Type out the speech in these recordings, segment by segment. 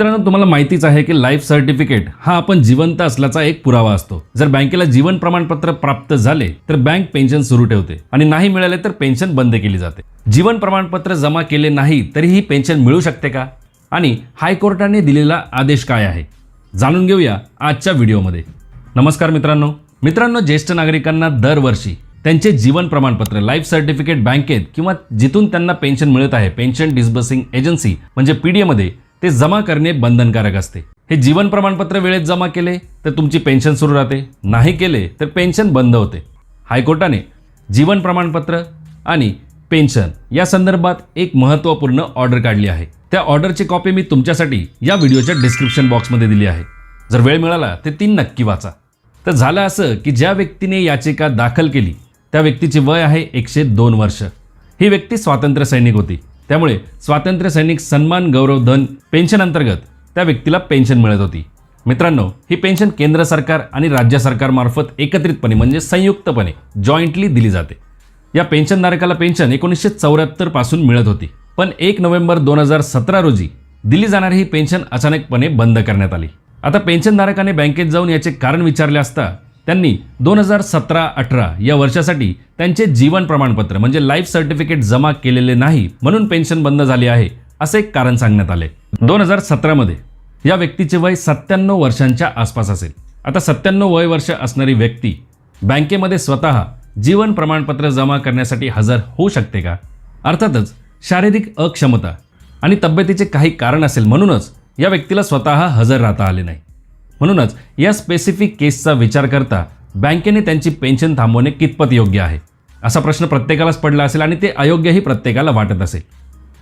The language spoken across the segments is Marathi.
मित्रांनो तुम्हाला माहितीच आहे की लाईफ सर्टिफिकेट हा आपण जिवंत असल्याचा एक पुरावा असतो. जर बँकेला जीवन प्रमाणपत्र प्राप्त झाले तर बँक पेन्शन सुरू ठेवते आणि नाही मिळाले तर पेन्शन बंद केली जाते. जीवन प्रमाणपत्र जमा केले नाही तरीही पेन्शन मिळू शकते का? आणि हायकोर्टाने दिलेला आदेश काय आहे? जाणून घेऊया आजच्या व्हिडिओमध्ये. नमस्कार मित्रांनो. मित्रांनो ज्येष्ठ नागरिकांना दरवर्षी त्यांचे जीवन प्रमाणपत्र लाईफ सर्टिफिकेट बँकेत किंवा जिथून त्यांना पेन्शन मिळत आहे पेन्शन डिस्बर्सिंग एजन्सी म्हणजे पी मध्ये ते जमा करणे बंधनकारक असते. हे जीवन प्रमाणपत्र वेळेत जमा केले तर तुमची पेन्शन सुरू राहते. नाही केले तर पेन्शन बंद होते. हायकोर्टाने जीवन प्रमाणपत्र आणि पेन्शन या संदर्भात एक महत्त्वपूर्ण ऑर्डर काढली आहे. त्या ऑर्डरची कॉपी मी तुमच्यासाठी या व्हिडिओच्या डिस्क्रिप्शन बॉक्समध्ये दिली आहे. जर वेळ मिळाला तर ती नक्की वाचा. तर झालं असं की ज्या व्यक्तीने याचिका दाखल केली त्या व्यक्तीची वय आहे एकशे दोन वर्ष. ही व्यक्ती स्वातंत्र्य सैनिक होती. त्यामुळे स्वातंत्र्य सैनिक सन्मान गौरव धन पेन्शन अंतर्गत त्या व्यक्तीला पेन्शन मिळत होती. मित्रांनो ही पेन्शन केंद्र सरकार आणि राज्य सरकारमार्फत एकत्रितपणे म्हणजे संयुक्तपणे जॉईंटली दिली जाते. या पेन्शनधारकाला पेन्शन एकोणीसशे चौऱ्याहत्तरपासून मिळत होती. पण एक नोव्हेंबर दोन हजार सतरा रोजी दिली जाणारी ही पेन्शन अचानकपणे बंद करण्यात आली. आता पेन्शनधारकाने बँकेत जाऊन याचे कारण विचारले असता त्यांनी दोन हजार सतरा अठरा या वर्षासाठी त्यांचे जीवन प्रमाणपत्र म्हणजे लाईफ सर्टिफिकेट जमा केलेले नाही म्हणून पेन्शन बंद झाली आहे असे एक कारण सांगण्यात आले दोन हजार सतरामध्ये या व्यक्तीचे वय सत्त्याण्णव वर्षांच्या आसपास असेल. आता सत्त्याण्णव वय वर्ष असणारी व्यक्ती बँकेमध्ये स्वतः जीवन प्रमाणपत्र जमा करण्यासाठी हजर होऊ शकते का? अर्थातच शारीरिक अक्षमता आणि तब्येतीचे काही कारण असेल म्हणूनच या व्यक्तीला स्वतः हजर राहता आले नाही. म्हणूनच या स्पेसिफिक केसचा विचार करता बँकेने त्यांची पेन्शन थांबवणे कितपत योग्य आहे? असा प्रश्न प्रत्येकालाच पडला असेल आणि ते अयोग्यही प्रत्येकाला वाटत असेल.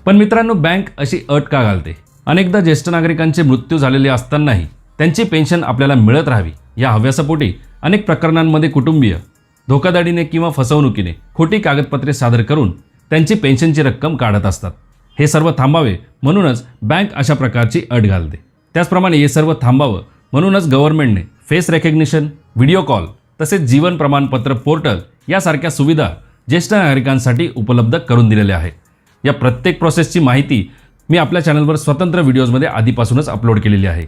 पण मित्रांनो बँक अशी अट का घालते. अनेकदा ज्येष्ठ नागरिकांचे मृत्यू झालेले असतानाही त्यांची पेन्शन आपल्याला मिळत राहावी या हव्यासापोटी अनेक प्रकरणांमध्ये कुटुंबीय धोकाधडीने किंवा फसवणुकीने खोटी कागदपत्रे सादर करून त्यांची पेन्शनची रक्कम काढत असतात. हे सर्व थांबावे म्हणूनच बँक अशा प्रकारची अट घालते. त्याचप्रमाणे हे सर्व थांबावं म्हणूनच गव्हर्नमेंटने फेस रेकग्निशन व्हिडिओ कॉल तसेच जीवन प्रमाणपत्र पोर्टल यासारख्या सुविधा ज्येष्ठ नागरिकांसाठी उपलब्ध करून दिलेल्या आहेत. या प्रत्येक प्रोसेसची माहिती मी आपल्या चॅनलवर स्वतंत्र व्हिडिओजमध्ये आधीपासूनच अपलोड केलेली आहे.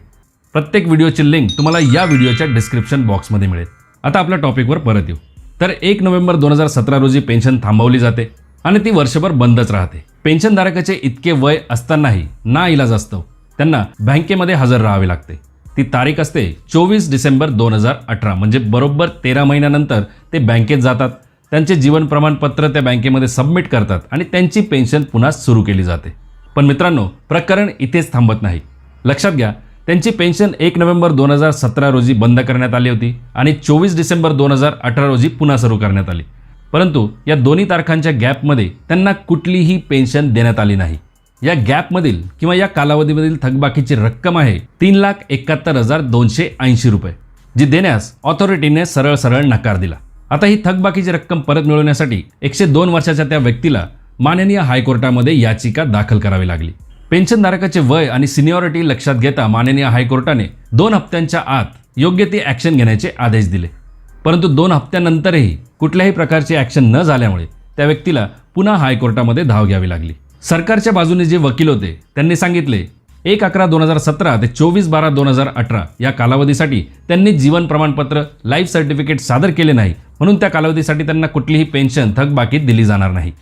प्रत्येक व्हिडिओची लिंक तुम्हाला या व्हिडिओच्या डिस्क्रिप्शन बॉक्समध्ये मिळेल. आता आपल्या टॉपिकवर परत येऊ. तर एक नोव्हेंबर दोन हजार सतरा रोजी पेन्शन थांबवली जाते आणि ती वर्षभर बंदच राहते. पेन्शनधारकाचे इतके वय असतानाही ना इलाज असतो. त्यांना बँकेमध्ये हजर राहावे लागते. ती तारीख असते चोवीस डिसेंबर दोन हजार अठरा. म्हणजे बरोबर तेरा महिन्यानंतर ते बँकेत जातात. त्यांचे जीवन प्रमाणपत्र त्या बँकेमध्ये सबमिट करतात आणि त्यांची पेन्शन पुन्हा सुरू केली जाते. पण मित्रांनो प्रकरण इथेच थांबत नाही. लक्षात घ्या त्यांची पेन्शन एक नोव्हेंबर दोन हजार सतरा रोजी बंद करण्यात आली होती आणि चोवीस डिसेंबर दोन हजार अठरा रोजी पुन्हा सुरू करण्यात आली. परंतु या दोन्ही तारखांच्या गॅपमध्ये त्यांना कुठलीही पेन्शन देण्यात आली नाही. या गॅपमधील किंवा या कालावधीमधील थकबाकीची रक्कम आहे तीन लाख एकाहत्तर हजार दोनशे ऐंशी रुपये जी देण्यास ऑथॉरिटीने सरळ सरळ नकार दिला. आता ही थकबाकीची रक्कम परत मिळवण्यासाठी एकशे दोन वर्षाच्या त्या व्यक्तीला माननीय हायकोर्टामध्ये याचिका दाखल करावी लागली. पेन्शनधारकाचे वय आणि सिनियॉरिटी लक्षात घेता माननीय हायकोर्टाने दोन हप्त्यांच्या आत योग्य ती ॲक्शन घेण्याचे आदेश दिले. परंतु दोन हप्त्यानंतरही कुठल्याही प्रकारची ॲक्शन न झाल्यामुळे त्या व्यक्तीला पुन्हा हायकोर्टामध्ये धाव घ्यावी लागली. सरकारच्या बाजूने जे वकील होते त्यांनी सांगितले एक अकरा दोन हजार सतरा ते चोवीस बारा दोन हजार अठरा या कालावधीसाठी त्यांनी जीवन प्रमाणपत्र लाईफ सर्टिफिकेट सादर केले नाही. म्हणून त्या कालावधीसाठी त्यांना कुठलीही पेन्शन थकबाकीत दिली जाणार नाही.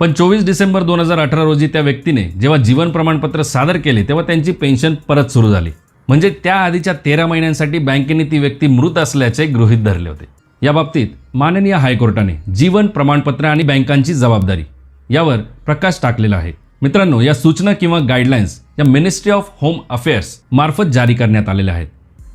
पण चोवीस डिसेंबर दोन हजार अठरा रोजी त्या व्यक्तीने जेव्हा जीवन प्रमाणपत्र सादर केले तेव्हा त्यांची पेन्शन परत सुरू झाली. म्हणजे त्या आधीच्या तेरा महिन्यांसाठी बँकेने ती व्यक्ती मृत असल्याचे गृहीत धरले होते. या बाबतीत माननीय हायकोर्टाने जीवन प्रमाणपत्र आणि बँकांची जबाबदारी यावर प्रकाश टाकलेला आहे. मित्रांनो या सूचना किंवा गाईडलाईन्स या मिनिस्ट्री ऑफ होम अफेअर्स मार्फत जारी करण्यात आलेल्या आहेत.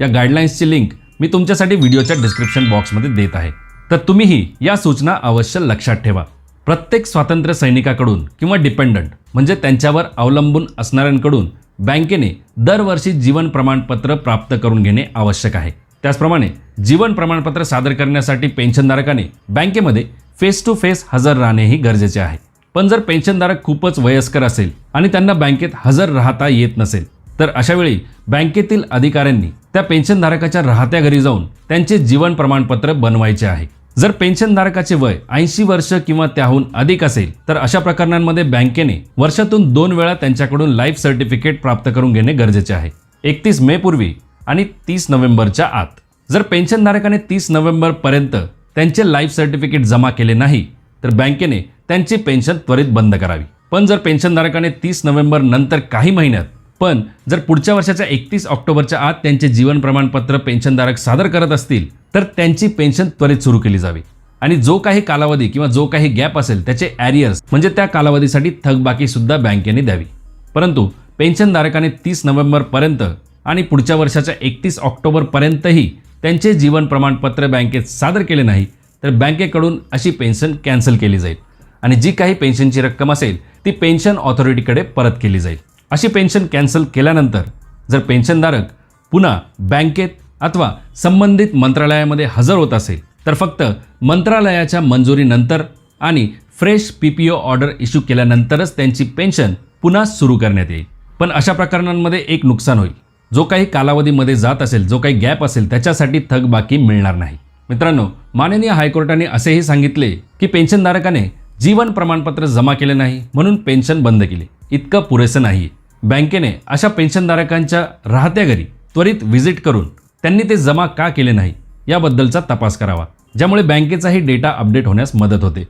या गाईडलाईन्सची लिंक मी तुमच्यासाठी व्हिडिओच्या डिस्क्रिप्शन बॉक्समध्ये देत आहे. तर तुम्हीही या सूचना अवश्य लक्षात ठेवा. प्रत्येक स्वातंत्र्य सैनिकाकडून किंवा डिपेंडंट म्हणजे त्यांच्यावर अवलंबून असणाऱ्यांकडून बँकेने दरवर्षी जीवन प्रमाणपत्र प्राप्त करून घेणे आवश्यक आहे. त्याचप्रमाणे जीवन प्रमाणपत्र सादर करण्यासाठी पेन्शनधारकाने बँकेमध्ये फेस टू फेस हजर राहणेही गरजेचे आहे. पण जर पेन्शनधारक खूपच वयस्कर असेल आणि त्यांना बँकेत हजर राहता येत नसेल तर अशावेळी बँकेतील अधिकाऱ्यांनी त्या पेन्शनधारकाच्या राहत्या घरी जाऊन त्यांचे जीवन प्रमाणपत्र बनवायचे आहे. जर पेन्शनधारकाचे वय ऐंशी वर्ष किंवा त्याहून अधिक असेल तर अशा प्रकरणांमध्ये बँकेने वर्षातून दोन वेळा त्यांच्याकडून लाईफ सर्टिफिकेट प्राप्त करून घेणे गरजेचे आहे. एकतीस मे पूर्वी आणि तीस नोव्हेंबरच्या आत. जर पेन्शनधारकाने तीस नोव्हेंबरपर्यंत त्यांचे लाईफ सर्टिफिकेट जमा केले नाही तर बँकेने त्यांची पेन्शन त्वरित बंद करावी. पण जर पेन्शनधारकाने तीस नोव्हेंबर नंतर काही महिन्यात पण जर पुढच्या वर्षाच्या एकतीस ऑक्टोबरच्या आत त्यांचे जीवन प्रमाणपत्र पेन्शनधारक सादर करत असतील तर त्यांची पेन्शन त्वरित सुरू केली जावी. आणि जो काही कालावधी किंवा जो काही गॅप असेल त्याचे ॲरियर्स म्हणजे त्या कालावधीसाठी थकबाकी सुद्धा बँकेने द्यावी. परंतु पेन्शनधारकाने तीस नोव्हेंबरपर्यंत आणि पुढच्या वर्षाच्या एकतीस ऑक्टोबरपर्यंतही त्यांचे जीवन प्रमाणपत्र बँकेत सादर केले नाही तर बँकेकडून अशी पेन्शन कॅन्सल केली जाईल. आणि जी काही पेन्शनची रक्कम असेल ती पेन्शन ऑथॉरिटीकडे परत केली जाईल. अशी पेन्शन कॅन्सल केल्यानंतर जर पेन्शनधारक पुन्हा बँकेत अथवा संबंधित मंत्रालयामध्ये हजर होत असेल तर फक्त मंत्रालयाच्या मंजुरीनंतर आणि fresh P P O order issue केल्यानंतरच त्यांची पेन्शन पुन्हा सुरू करण्यात येईल. पण अशा प्रकरणांमध्ये एक नुकसान होईल. जो काही कालावधीमध्ये जात असेल जो काही गॅप असेल त्याच्यासाठी थकबाकी मिळणार नाही. मित्रांनो माननीय हायकोर्टाने असेही सांगितले की पेन्शनधारकाने जीवन प्रमाणपत्र जमा केले नाही म्हणून पेन्शन बंद केली. इतकं पुरेसं नाही बँकेने अशा पेन्शनधारकांच्या राहत्या घरी त्वरित व्हिजिट करून त्यांनी ते जमा का केले नाही याबद्दलचा तपास करावा ज्यामुळे बँकेचाही डेटा अपडेट होण्यास मदत होते.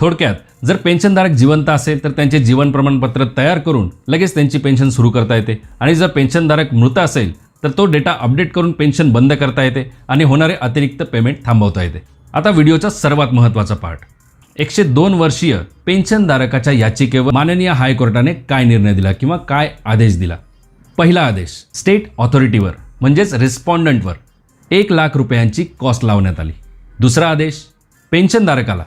थोडक्यात जर पेन्शनधारक जिवंत असेल तर त्यांचे जीवन प्रमाणपत्र तयार करून लगेच त्यांची पेन्शन सुरू करता येते. आणि जर पेन्शनधारक मृत असेल तर तो डेटा अपडेट करून पेन्शन बंद करता येते आणि होणारे अतिरिक्त पेमेंट थांबवता येते. आता व्हिडिओचा सर्वात महत्त्वाचा पार्ट एकशे दोन वर्षीय पेन्शनधारकाच्या याचिकेवर माननीय हायकोर्टाने काय निर्णय दिला किंवा काय आदेश दिला? पहिला आदेश स्टेट ऑथॉरिटीवर म्हणजेच रिस्पॉन्डंटवर एक लाख रुपयांची कॉस्ट लावण्यात आली. दुसरा आदेश पेन्शनधारकाला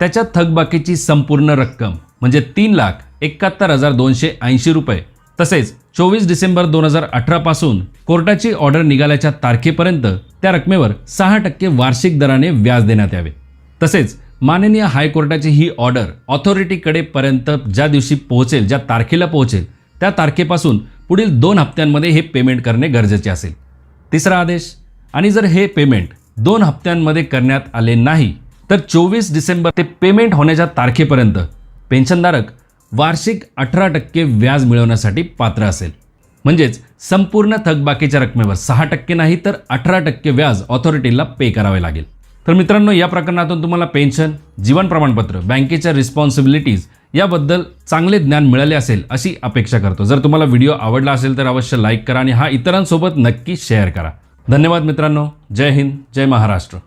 त्याच्या थकबाकीची संपूर्ण रक्कम म्हणजे तीन लाख एकाहत्तर हजार दोनशे ऐंशी रुपये तसेच चोवीस डिसेंबर दोन हजार अठरापासून कोर्टाची ऑर्डर निघाल्याच्या तारखेपर्यंत त्या रकमेवर सहा टक्के वार्षिक दराने व्याज देण्यात यावे. तसेच माननीय हायकोर्टाची ही ऑर्डर ऑथॉरिटीकडे पर्यंत ज्या दिवशी पोहोचेल ज्या तारखेला पोहोचेल त्या तारखेपासून पुढील दोन हप्त्यांमध्ये हे पेमेंट करणे गरजेचे असेल. तिसरा आदेश आणि जर हे पेमेंट दोन हप्त्यांमध्ये करण्यात आले नाही तर चोवीस डिसेंबर ते पेमेंट होण्याच्या तारखेपर्यंत पेन्शनधारक वार्षिक अठरा टक्के व्याज मिळवण्यासाठी पात्र असेल. म्हणजेच संपूर्ण थकबाकीच्या रकमेवर सहा टक्के नाही तर अठरा टक्के व्याज ऑथॉरिटीला पे करावे लागेल. तर मित्रांनो या प्रकरणातून तुम्हाला पेन्शन जीवन प्रमाणपत्र बँकेच्या रिस्पॉन्सिबिलिटीज याबद्दल चांगले ज्ञान मिळाले असेल अशी अपेक्षा करतो. जर तुम्हाला व्हिडिओ आवडला असेल तर अवश्य लाईक करा आणि हा इतरांसोबत नक्की शेअर करा. धन्यवाद मित्रांनो. जय हिंद जय महाराष्ट्र.